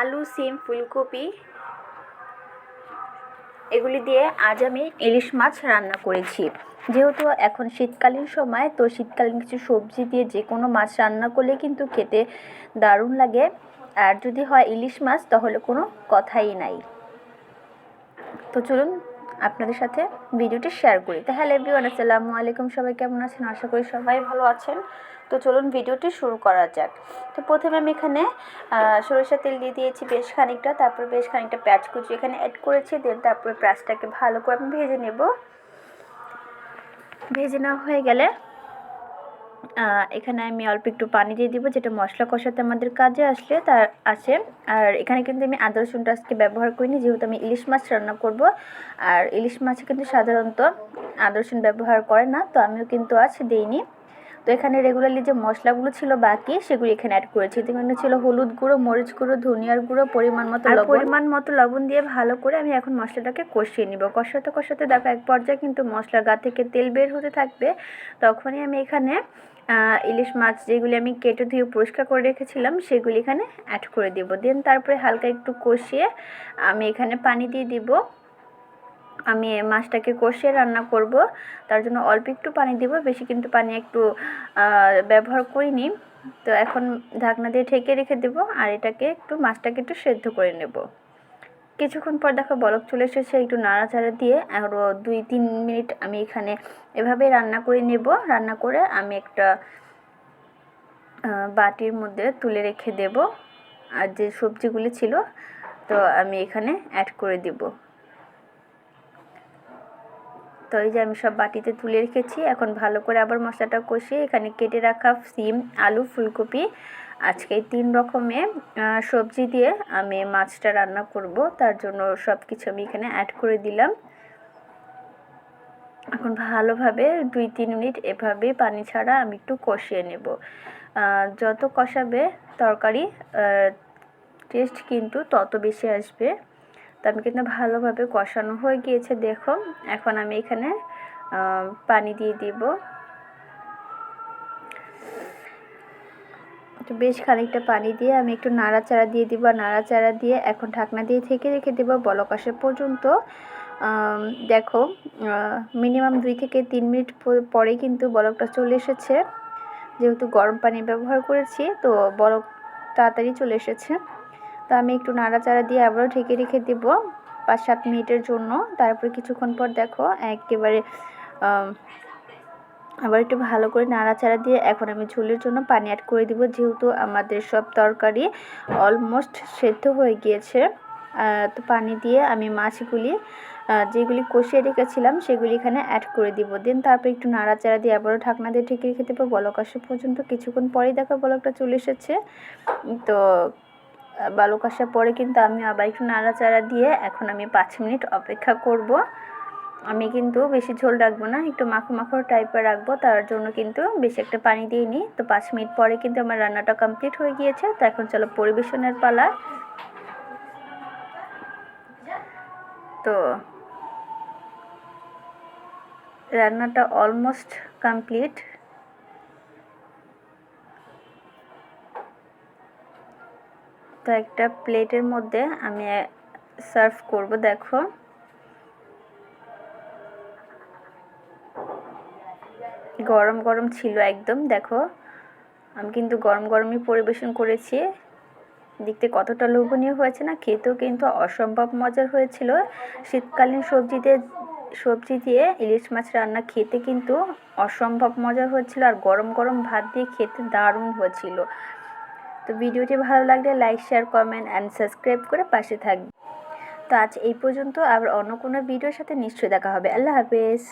আলু, সিম, ফুলকপি, এগুলি দিয়ে আজ আমি ইলিশ মাছ রান্না করেছি। যেহেতু এখন শীতকালীন সময়, তো শীতকালীন কিছু সবজি দিয়ে যে কোনো মাছ রান্না করলে কিন্তু খেতে দারুণ লাগে। আর যদি হয় ইলিশ মাছ, তাহলে কোনো কথাই নাই। তো চলুন আপনাদের সাথে ভিডিওটি শেয়ার করি। তাহলে এভরিওয়ান আসসালামু আলাইকুম। সবাই কেমন আছেন? আশা করি সবাই ভালো আছেন। তো চলুন ভিডিওটি শুরু করা যাক। তো প্রথমে আমি এখানে সরিষা তেল দিয়ে দিয়েছি বেশ খানিকটা, তারপর বেশ খানিকটা পেঁয়াজ কুচি এখানে অ্যাড করেছি দেন তারপরে পেঁয়াজটাকে ভালো করে আমি ভেজে নেব। ভেজে নেওয়া হয়ে গেলে এখানে আমি অল্প একটু পানি দিয়ে দিব, যেটা মশলা কষাতে আমাদের কাজে আসলে তার আছে আর এখানে কিন্তু আমি আদা রসুনটা আজকে ব্যবহার করিনি, যেহেতু আমি ইলিশ মাছ রান্না করব। আর ইলিশ মাছে কিন্তু সাধারণত আদা, রসুন ব্যবহার করে না, তো আমিও কিন্তু আজ দিইনি। তো এখানে রেগুলারলি যে মশলাগুলো ছিল বাকি সেগুলো এখানে অ্যাড করেছি। তো এখানে ছিল হলুদ গুঁড়ো মরিচ গুঁড়ো ধনিয়ার গুঁড়ো পরিমাণ মতো পরিমাণ মতো লবণ দিয়ে ভালো করে আমি এখন মশলাটাকে কষিয়ে নিব। কষাতে কষাতে দেখো এক পর্যায়ে কিন্তু মশলার গা থেকে তেল বের হতে থাকবে। তখনই আমি এখানে ইলিশ মাছ যেগুলি আমি কেটে ধুয়ে পরিষ্কার করে রেখেছিলাম সেগুলি এখানে অ্যাড করে দেব। দেন তারপরে হালকা একটু কষিয়ে আমি এখানে পানি দিয়ে দিব। আমি মাছটাকে কষিয়ে রান্না করব। তার জন্য অল্প একটু পানি দিব, বেশি কিন্তু পানি একটু ব্যবহার করিনি। তো এখন ঢাকনা দিয়ে ঢেকে রেখে দেব আর এটাকে একটু, মাছটাকে একটু সেদ্ধ করে নেব। কিছুক্ষণ পর দেখো বলক চলে এসেছে একটু নাড়াচাড়া দিয়ে। আরও দুই, তিন মিনিট আমি এখানে এভাবে রান্না করে নেব। রান্না করে আমি একটা বাটির মধ্যে তুলে রেখে দেব। আর যে সবজিগুলি ছিল, তো আমি এখানে অ্যাড করে দেব। তো এই যে আমি সব বাটিতে তুলে রেখেছি। এখন ভালো করে আবার মশলাটা কষিয়ে এখানে কেটে রাখা সিম, আলু, ফুলকপি, আজকে তিন রকমের সবজি দিয়ে আমি মাছটা রান্না করব। তার জন্য সব কিছু আমি এখানে অ্যাড করে দিলাম। এখন ভালোভাবে দুই তিন মিনিট এভাবে পানি ছাড়া আমি একটু কষিয়ে নেব। যত কষাবে তরকারি টেস্ট কিন্তু তত বেশি আসবে। তো আমি কিন্তু ভালোভাবে কষানো হয়ে গিয়েছে, দেখো। এখন আমি এখানে পানি দিয়ে দিব। একটু বেশ খানিকটা পানি দিয়ে আমি একটু নাড়াচাড়া দিয়ে দিব। নাড়াচাড়া দিয়ে এখন ঢাকনা দিয়ে থেকে রেখে দেব বলক আসা পর্যন্ত। দেখো মিনিমাম দুই থেকে তিন মিনিট প- পরেই কিন্তু বলকটা চলে এসেছে। যেহেতু গরম পানি ব্যবহার করেছি, তো বলক তাড়াতাড়ি চলে এসেছে। তো আমি একটু নাড়াচাড়া দিয়ে আবারও ঢেকে রেখে দেব পাঁচ সাত মিনিটের জন্য। তারপরে কিছুক্ষণ পর দেখো একেবারে আবার একটু ভালো করে নাড়াচাড়া দিয়ে এখন আমি ঝোলের জন্য পানি অ্যাড করে দিব। যেহেতু আমাদের সব তরকারি অলমোস্ট সেদ্ধ হয়ে গিয়েছে তো পানি দিয়ে আমি মাছগুলি যেগুলি কষিয়ে রেখেছিলাম সেগুলি এখানে অ্যাড করে দিব। দেন তারপর একটু নাড়াচাড়া দিয়ে আবারও ঢাকনা দিয়ে ঢেকে রেখে দেবো। বলক আসা পর্যন্ত কিছুক্ষণ পরেই দেখো বলকটা চলে এসেছে। তো বালক আসার পরে কিন্তু আমি আবার একটু নাড়াচাড়া দিয়ে এখন আমি পাঁচ মিনিট অপেক্ষা করব। আমি কিন্তু বেশি ঝোল রাখব না, একটু মাখো মাখো টাইপের রাখব, তার জন্য কিন্তু বেশি একটা পানি দিইনি তো পাঁচ মিনিট পরে কিন্তু আমার রান্নাটা কমপ্লিট হয়ে গিয়েছে, তো এখন চলো পরিবেশনের পালা। তো রান্নাটা অলমোস্ট কমপ্লিট তো একটা প্লেটের মধ্যে আমি সার্ভ করব, দেখো। গরম গরম ছিল একদম, দেখো। আমি কিন্তু গরম গরমই পরিবেশন করেছি। দেখতে কতটা লোভনীয় হয়েছে না, খেতেও কিন্তু অসম্ভব মজার হয়েছিল। শীতকালীন সবজিতে, সবজি দিয়ে ইলিশ মাছ রান্না খেতে কিন্তু অসম্ভব মজার হয়েছিল। আর গরম গরম ভাত দিয়ে খেতে দারুণ হয়েছিল। তো ভিডিওটি ভালো লাগলে like, share, comment and subscribe করে পাশে থাকবে। তো আজ এই পর্যন্ত, আবার অন্য কোনো ভিডিওর সাথে নিশ্চয়ই দেখা হবে। আল্লাহ হাফেজ।